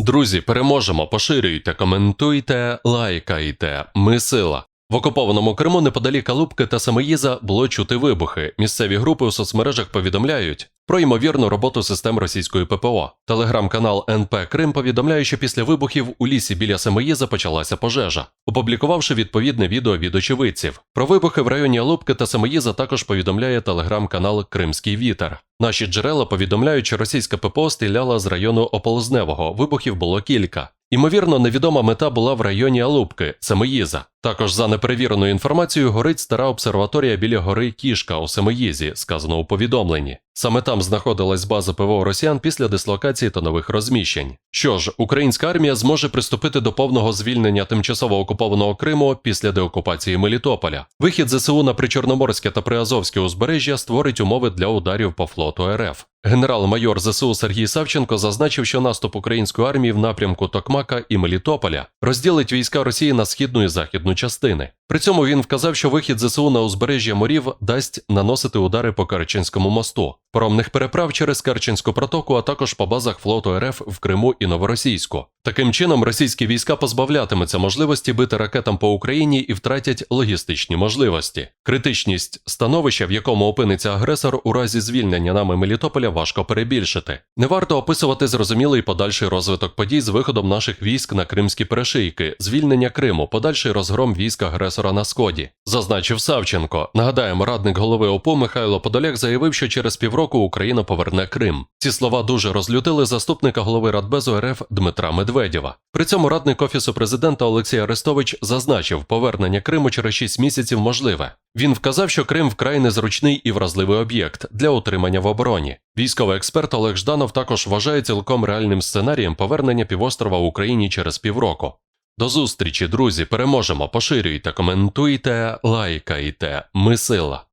Друзі, переможемо, поширюйте, коментуйте, лайкайте. Ми сила. В окупованому Криму неподалік Калубки та Самоїза було чути вибухи. Місцеві групи у соцмережах повідомляють про ймовірну роботу систем російської ППО. Телеграм-канал НП Крим повідомляє, що після вибухів у лісі біля Самоїза почалася пожежа, опублікувавши відповідне відео від очевидців. Про вибухи в районі Лубки та Самоїза також повідомляє телеграм-канал Кримський Вітер. Наші джерела повідомляють, що російська ППО стріляла з району Оползневого. Вибухів було кілька. Імовірно, невідома мета була в районі Алубки, Семиїза. Також за неперевіреною інформацією горить стара обсерваторія біля гори Кішка у Семиїзі, сказано у повідомленні. Саме там знаходилась база ПВО росіян після дислокації та нових розміщень. Що ж, українська армія зможе приступити до повного звільнення тимчасово окупованого Криму після деокупації Мелітополя. Вихід ЗСУ на причорноморське та приазовське узбережжя створить умови для ударів по флоту РФ. Генерал-майор ЗСУ Сергій Савченко зазначив, що наступ української армії в напрямку Токмака і Мелітополя розділить війська Росії на східну і західну частини. При цьому він вказав, що вихід ЗСУ на узбережжя морів дасть наносити удари по Керченському мосту, паромних переправ через Керченську протоку, а також по базах флоту РФ в Криму і Новоросійську. Таким чином, російські війська позбавлятимуться можливості бити ракетам по Україні і втратять логістичні можливості. Критичність становища, в якому опиниться агресор у разі звільнення нами Мелітополя, важко перебільшити. Не варто описувати зрозумілий подальший розвиток подій з виходом наших військ на кримські перешийки, звільнення Криму, подальший розгром військ агресора на сході, зазначив Савченко. Нагадаємо, радник голови ОПУ Михайло Подоляк заявив, що через півроку Україна поверне Крим. Ці слова дуже розлютили заступника голови Радбезу РФ Дмитра Медведєва. При цьому радник офісу президента Олексій Арестович зазначив, повернення Криму через 6 місяців можливе. Він вказав, що Крим вкрай незручний і вразливий об'єкт для утримання в обороні. Військовий експерт Олег Жданов також вважає цілком реальним сценарієм повернення півострова Україні через півроку. До зустрічі, друзі! Переможемо! Поширюйте, коментуйте, лайкайте. Ми сила.